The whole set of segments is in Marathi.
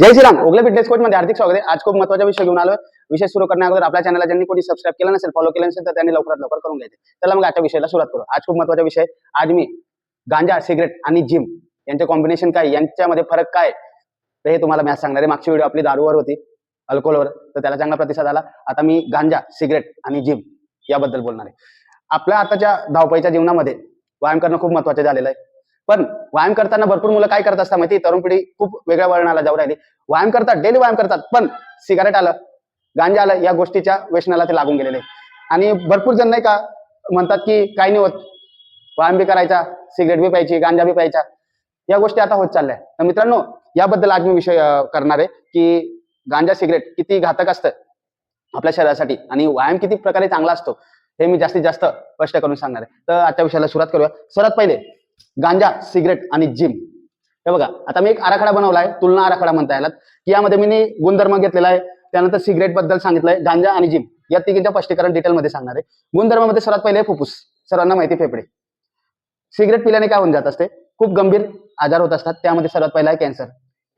जय श्रीराम ओगले फिटनेस कोच मध्ये हार्दिक स्वागत आहे. आज खूप महत्त्वाचा विषय घेऊन आलो विषय सुरू करण्या अगोदर आपल्या चॅनलला ज्यांनी कोणी सबस्क्राईब केलं नसेल फॉलो केलं नसेल तर त्यांनी लवकरात लवकर करून घ्यायचे. चला मग आजच्या विषयाला सुरुवात करू. आज खूप महत्त्वाचा विषय आज मी गांजा सिगरेट आणि जिम यांचे कॉम्बिनेशन काय यांच्यामध्ये फरक काय? तर हे तुम्हाला मॅच सांगणार आहे. मागची व्हिडिओ आपली दारूवर होती अल्कोहोलवर तर त्याला चांगला प्रतिसाद आला. आता मी गांजा सिगरेट आणि जिम याबद्दल बोलणार आहे. आपल्या आताच्या धावपळीच्या जीवनामध्ये व्यायाम करणं खूप महत्वाचं झालेलं आहे. पण व्यायाम करताना भरपूर मुलं काय करत असतात माहिती? तरुण पिढी खूप वेगळ्या वळणाला जाऊ राहिली. व्यायाम करतात डेली व्यायाम करतात पण सिगारेट आलं गांजा आलं या गोष्टीच्या व्यसनाला ते लागून गेलेले. आणि भरपूर जण नाही का म्हणतात की काही नाही होत. व्यायाम बी करायचा सिगरेट बी प्यायची गांजा बी प्यायचा. या गोष्टी आता होत चालल्या. तर मित्रांनो याबद्दल आज मी विषय करणार आहे की गांजा सिगरेट किती घातक असतं आपल्या शरीरासाठी आणि व्यायाम किती प्रकारे चांगला असतो हे मी जास्तीत जास्त स्पष्ट करून सांगणार आहे. तर आजच्या विषयाला सुरुवात करूया. सर्वात पहिले गांजा सिगरेट आणि जिम. हे बघा आता मी एक आराखडा बनवला आहे तुलना आराखडा म्हणता येईल की यामध्ये मी गुणधर्म घेतलेला आहे त्यानंतर सिगरेटबद्दल सांगितलंय गांजा आणि जिम. या तिघींच्या स्पष्टीकरण डिटेलमध्ये सांगणार आहे. गुणधर्मामध्ये सर्वात पहिले फुफ्फुस सर्वांना माहिती फेफडे. सिगरेट पिल्याने काय होऊन जात असते? खूप गंभीर आजार होत असतात. त्यामध्ये सर्वात पहिला आहे कॅन्सर.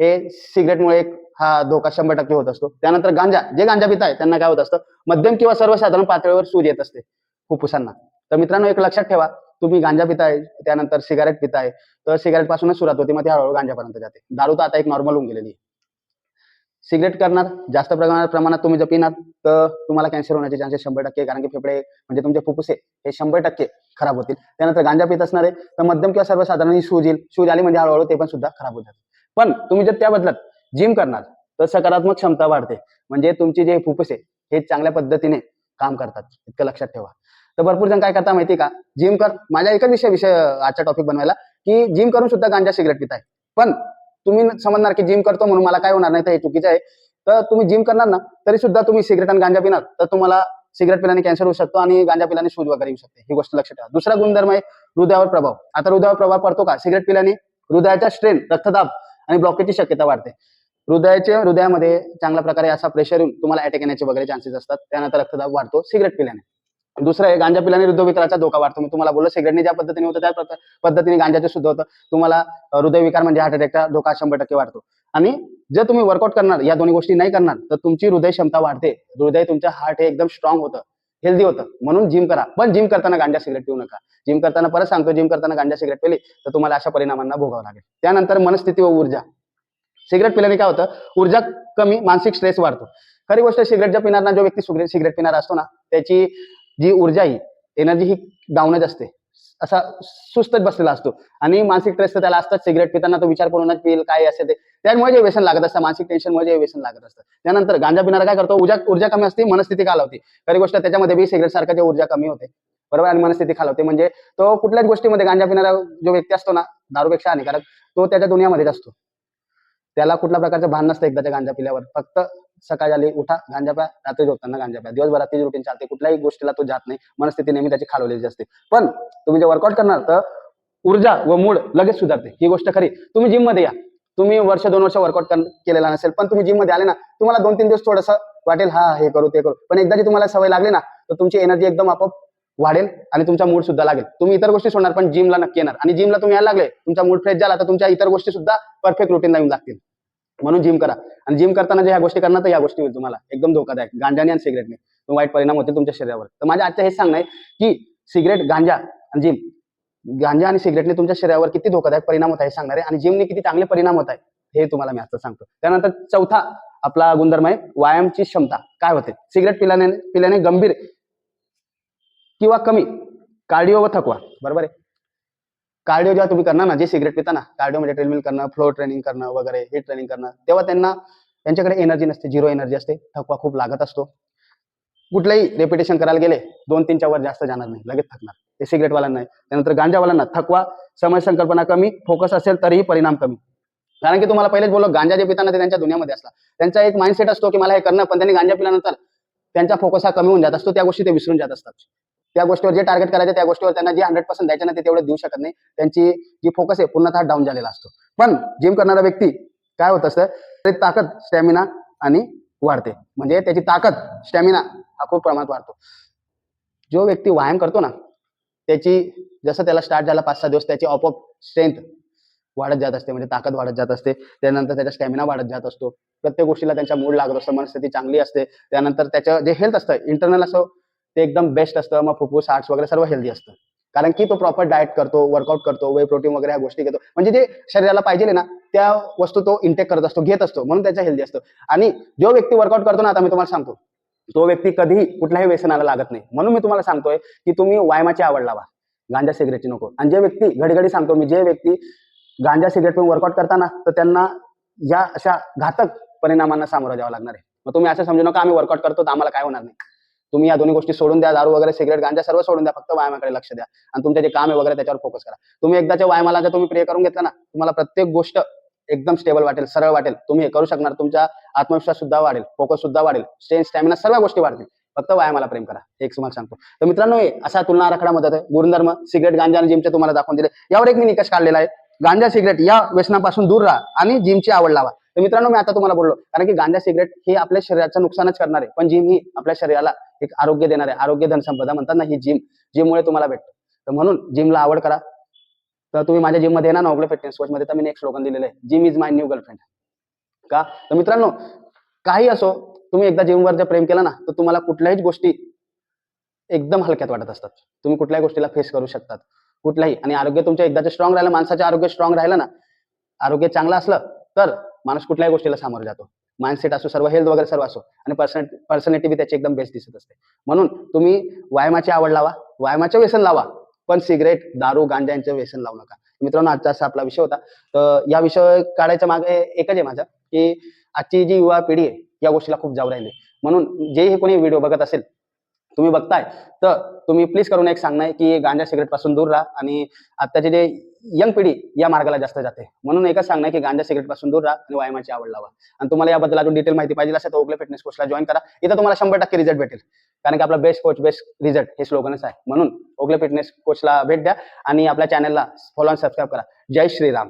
हे सिगरेटमुळे एक हा धोका शंभर टक्के होत असतो. त्यानंतर गांजा जे गांजा पित आहे त्यांना काय होत असतं? मध्यम किंवा सर्वसाधारण पातळीवर सूज येत असते फुफ्फुसांना. तर मित्रांनो एक लक्षात ठेवा तुम्ही गांजा पिताय त्यानंतर सिगारेट पिताय. तर सिगारेट पासूनच सुरुवात होते मग ते हळूहळू गांजापर्यंत जाते. दारू तर आता एक नॉर्मल होऊन गेलेली सिगरेट करणार जास्त प्रमाणात प्रमाणात तुम्ही जर पिणार तर तुम्हाला कॅन्सर होण्याचे चान्सेस शंभर टक्के कारण की फेफडे म्हणजे तुमचे फुफ्फुसे हे शंभर टक्के खराब होतील. त्यानंतर गांजा पित असणारे तर मध्यम किंवा सर्वसाधारण शूज येईल. शूज आली म्हणजे हळूहळू ते पण सुद्धा खराब होतात. पण तुम्ही जर त्या बदलात जिम करणार तर सकारात्मक क्षमता वाढते. म्हणजे तुमची जे फुफ्फुसे हे चांगल्या पद्धतीने काम करतात. इतकं लक्षात ठेवा. तर भरपूर जण काय करता माहिती का? जिम कर माझ्या एकच विषय विषय आजचा टॉपिक बनवायला की जिम करून सुद्धा गांजा सिगरेट पिताय. पण तुम्ही समजणार की जिम करतो म्हणून मला काय होणार नाही तर हे चुकीचं आहे. तर तुम्ही जिम करणार ना तरी सुद्धा तुम्ही सिगरेट आणि गांजा पिणार. तर तुम्हाला सिगरेट पिल्याने कॅन्सर होऊ शकतो आणि गांजा पिल्याने सूज वगैरे येऊ शकते. ही गोष्ट लक्षात ठेवा. दुसरा गुणधर्म आहे हृदयावर प्रभाव. आता हृदयावर प्रभाव पडतो का? सिगरेट पिल्याने हृदयाचा स्ट्रेन रक्तदाब आणि ब्लॉकेजची शक्यता वाढते. हृदयाचे हृदयामध्ये चांगल्या प्रकारे असा प्रेशर येऊन तुम्हाला अटॅक येण्याचे वगैरे चान्सेस असतात. त्यानंतर रक्तदाब वाढतो सिगरेट पिल्याने. दुसरं आहे गांजा पिल्याने हृदयविकाराचा धोका वाढतो. मी तुम्हाला बोललो सिगरेटने ज्या पद्धतीने होतं त्या पद्धतीने गांजाचे सुद्धा होतं. तुम्हाला हृदयविकार म्हणजे हार्ट अटॅकचा धोका शंभर टक्के वाढतो. आणि जर तुम्ही वर्कआउट करणार या दोन्ही गोष्टी नाही करणार तर तुमची हृदय क्षमता वाढते. हृदय तुमच्या हार्ट हे एकदम स्ट्रॉंग होतं. हेल्दी होतं. म्हणून जिम करा. पण जिम करताना गांजा सिगरेट पिऊ नका. जिम करताना परत सांगतो जिम करताना गांजा सिगरेट पिली तर तुम्हाला अशा परिणामांना भोगावं लागेल. त्यानंतर मनस्थिती व ऊर्जा. सिगरेट पिल्याने काय होतं? ऊर्जा कमी मानसिक स्ट्रेस वाढतो. खरी गोष्ट सिगरेट जर पिणार ना जो व्यक्ती सिगरेट पिणार असतो ना त्याची जी ऊर्जा ही एनर्जी ही डाऊनच असते. असा सुस्तच बसलेला असतो. आणि मानसिक स्ट्रेस तर त्याला असतात सिगरेट पिताना तो विचार करूनच पिल काय असेल ते. त्यामुळे जे व्यसन लागत असतं मानसिक टेन्शनमुळे जे व्यसन लागत असतं. त्यानंतर गांजा पिणारा काय करतो? ऊर्जा ऊर्जा कमी असते मनस्थिती खालावते. खरी गोष्ट त्याच्यामध्ये बी सिगरेट सारखं जे ऊर्जा कमी होते. बरोबर? आणि मनस्थिती खालावते. म्हणजे तो कुठल्याच गोष्टीमध्ये गांजा पिणारा जो व्यक्ती असतो ना दारूपेक्षा हानिकारक तो त्याच्या दुनियामध्येच असतो. त्याला कुठल्या प्रकारचं भान नसतं एकदाच्या गांजा पिल्यावर. फक्त सकाळी आली उठा गांजा प्या रात्री झोपताना गांजा प्या. दिवसभरात तीच रुटीन चालते. कुठल्याही गोष्टीला तो जात नाही. मनस्थिती नेहमी त्याची खालवलेली असते. पण तुम्ही जे वर्कआउट करणार तर ऊर्जा व मूड लगेच सुधारते. ही गोष्ट खरी. तुम्ही जिममध्ये या. तुम्ही वर्ष दोन वर्ष वर्कआउट केलेला नसेल पण तुम्ही जिममध्ये आले ना तुम्हाला दोन तीन दिवस थोडंसं वाटेल हा हे करू ते करू. पण एकदा जी तुम्हाला सवय लागली ना तर तुमची एनर्जी एकदम आपोआप वाढेल आणि तुमचा मूड सुद्धा लागेल. तुम्ही इतर गोष्टी सोडणार पण जिमला नक्की येणार. आणि जिमला तुम्ही यायला लागले तुमचा मूड फ्रेश झाला तर तुमच्या इतर गोष्टी सुद्धा परफेक्ट रुटीनला येऊन लागतील. म्हणून जिम करा. आणि जिम करताना जे ह्या गोष्टी करणार तर या गोष्टी होईल तुम्हाला. एकदम धोकादायक. गांजाने आणि सिगरेटने वाईट परिणाम होते तुमच्या शरीरावर. तर माझ्या आजचं हेच सांगणं आहे की सिगरेट गांजा आणि जिम गांजा आणि सिगरेटने तुमच्या शरीरावर किती धोकादायक परिणाम होत आहे हे सांगणार आहे. आणि जिमने किती चांगले परिणाम होत आहे हे तुम्हाला मी आता सांगतो. त्यानंतर चौथा आपला गुणधर्म आहे व्यायामची क्षमता. काय होते? सिगरेट पिल्याने पिल्याने गंभीर किंवा कमी कार्डिओ व थकवा. बरोबर आहे? कार्डिओ जेव्हा तुम्ही करणार ना जे सिगरेट पिता ना कार्डिओ म्हणजे ट्रेडमिल करणं फ्लो ट्रेनिंग करणं वगैरे हे ट्रेनिंग करणं तेव्हा त्यांना त्यांच्याकडे एनर्जी नसते झिरो एनर्जी असते थकवा खूप लागत असतो. कुठलंही रेपिटेशन करायला गेले दोन तीनच्या वर जास्त जाणार नाही लगेच थकणार. ते सिगरेटवाल्यांना आहे त्यानंतर गांजावाल्यांना थकवा समय संकल्पना कमी फोकस असेल तरीही परिणाम कमी. कारण की तुम्हाला पहिलेच बोललो गांजा जे पिताना ते त्यांच्या दुनियामध्ये असला त्यांचा एक माइंडसेट असतो की मला हे करणं पण त्यांनी गांजा पिल्यानंतर त्यांचा फोकस हा कमी होऊन जात असतो त्या गोष्टी ते विसरून जात असतात. त्या गोष्टीवर जे टार्गेट करायचे त्या गोष्टीवर त्यांना जे हंड्रेड पर्सेंट द्यायचे ना ते तेवढे देऊ शकत नाही. त्यांची जी फोकस आहे पूर्णतः डाऊन झालेला असतो. पण जिम करणारा व्यक्ती काय होत असतं? ताकद स्टॅमिना आणि वाढते. म्हणजे त्याची ताकद स्टॅमिना हा खूप प्रमाणात वाढतो. जो व्यक्ती व्यायाम करतो ना त्याची जसं त्याला स्टार्ट झाला पाच सहा दिवस त्याची आपोआप स्ट्रेंथ वाढत जात असते. म्हणजे ताकद वाढत जात असते. त्यानंतर त्याचा स्टॅमिना वाढत जात असतो. प्रत्येक गोष्टीला त्यांचा मूड लागत असतो. मनस्थिती चांगली असते. त्यानंतर त्याचं जे हेल्थ असतं इंटरनल असं ते एकदम बेस्ट असतं. मग फुफ्फुस हार्ट्स वगैरे सर्व हेल्दी असतं. कारण की तो प्रॉपर डाएट करतो वर्कआउट करतो वे प्रोटीन वगैरे ह्या गोष्टी घेतो. म्हणजे जे शरीराला पाहिजे ना त्या वस्तू तो इंटेक करत असतो घेत असतो. म्हणून त्याचा हेल्दी असतो. आणि जो व्यक्ती वर्कआउट करतो ना आता मी तुम्हाला सांगतो. तो व्यक्ती कधीही कुठल्याही व्यसनाला लागत नाही. म्हणून मी तुम्हाला सांगतोय की तुम्ही व्यायामाची आवड लावा. गांजा सिगरेटची नको. आणि जे व्यक्ती घडी घडी सांगतो मी जे व्यक्ती गांजा सिगरेट पण वर्कआउट करताना तर त्यांना या अशा घातक परिणामांना सामोरं जावं लागणार आहे. मग तुम्ही असं समजू नका आम्ही वर्कआउट करतो तर आम्हाला काय होणार नाही. तुम्ही या दोन्ही गोष्टी सोडून द्या दारू वगैरे सिगरेट गांजा सर्व सोडून द्या फक्त व्यायामाकडे लक्ष द्या. आणि तुमचे जे काम आहे वगैरे त्याच्यावर फोकस करा. तुम्ही एकदाच्या व्यायामाला जर तुम्ही प्रिय करून घेतला ना तुम्हाला प्रत्येक गोष्ट एकदम स्टेबल वाटेल सरळ वाटेल. तुम्ही हे करू शकणार तुमचा आत्मविश्वास सुद्धा वाढेल फोकस सुद्धा वाढेल स्ट्रेंथ स्टॅमिना सर्व गोष्टी वाढतील. फक्त व्यायामाला प्रेम करा. एक तुम्हाला सांगतो. तर मित्रांनो हे असा तुलना आराखडा मदत आहे. गुरुधर्म सिगरेट गांजा आणि जिमचे तुम्हाला दाखवून दिले. यावर एक मी निकष काढलेला आहे. गांजा सिगरेट या व्यसनापासून दूर राहा आणि जिमची आवड लावा. तर मित्रांनो मी आता तुम्हाला बोललो कारण की गांजा सिगरेट हे आपल्या शरीराचं नुकसानच करणार आहे पण जिम ही आपल्या शरीराला एक आरोग्य देणार आहे आरोग्य धनसंपदा म्हणतात ना ही जिम जिममुळे तुम्हाला भेटतं. तर म्हणून जिमला आवड करा. तर तुम्ही माझ्या जिममध्ये येणार ना ओगले फिटनेस कोच मध्ये. तर मी एक स्लोगन दिलेलं आहे. Gym is my new girlfriend का? तर मित्रांनो काही असो तुम्ही एकदा जिमवर जर प्रेम केला ना तर तुम्हाला कुठल्याही गोष्टी एकदम हलक्यात वाटत असतात. तुम्ही कुठल्याही गोष्टीला फेस करू शकतात. कुठलाही आणि आरोग्य तुमच्या एकदा स्ट्रॉंग राहिलं माणसाचं आरोग्य स्ट्रॉंग राहिलं ना आरोग्य चांगलं असलं तर माणूस कुठल्याही गोष्टीला सामोरं जातो. माइंडसेट असो सर्व हेल्थ वगैरे सर्व असो आणि पर्सन पर्सनॅलिटी बी त्याची एकदम बेस्ट दिसत असते. म्हणून तुम्ही व्यायामाची आवड लावा व्यायामाचे व्यसन लावा पण सिगरेट दारू गांजा यांचं व्यसन लावू नका. मित्रांनो आजचा असा आपला विषय होता. तर या विषय काढायच्या मागे एकच आहे माझा की आजची जी युवा पिढी आहे या गोष्टीला खूप जाऊ राहिली म्हणून जे हे कोणी व्हिडिओ बघत असेल तुम्ही बघताय. तर तुम्ही प्लीज करून एक सांगणं की गांजा सिगरेटपासून दूर राहा आणि आताचे जे यंग पिढी या मार्गाला जास्त जाते. म्हणून एकच सांगणं की गांजा सिगरेटपासून दूर राहा आणि व्यायामाची आवड लावा. आणि तुम्हाला याबद्दल अजून डिटेल माहिती पाहिजे असेल तर ओगले फिटनेस कोर्सला जॉईन करा. इथं तुम्हाला शंभर टक्के रिझल्ट भेटेल. कारण की आपला बेस्ट कोच बेस्ट रिझल्ट हे स्लोगनच आहे. म्हणून ओगले फिटनेस कोचला भेट द्या आणि आपल्या चॅनलला फॉलो आणि सबस्क्राईब करा. जय श्रीराम.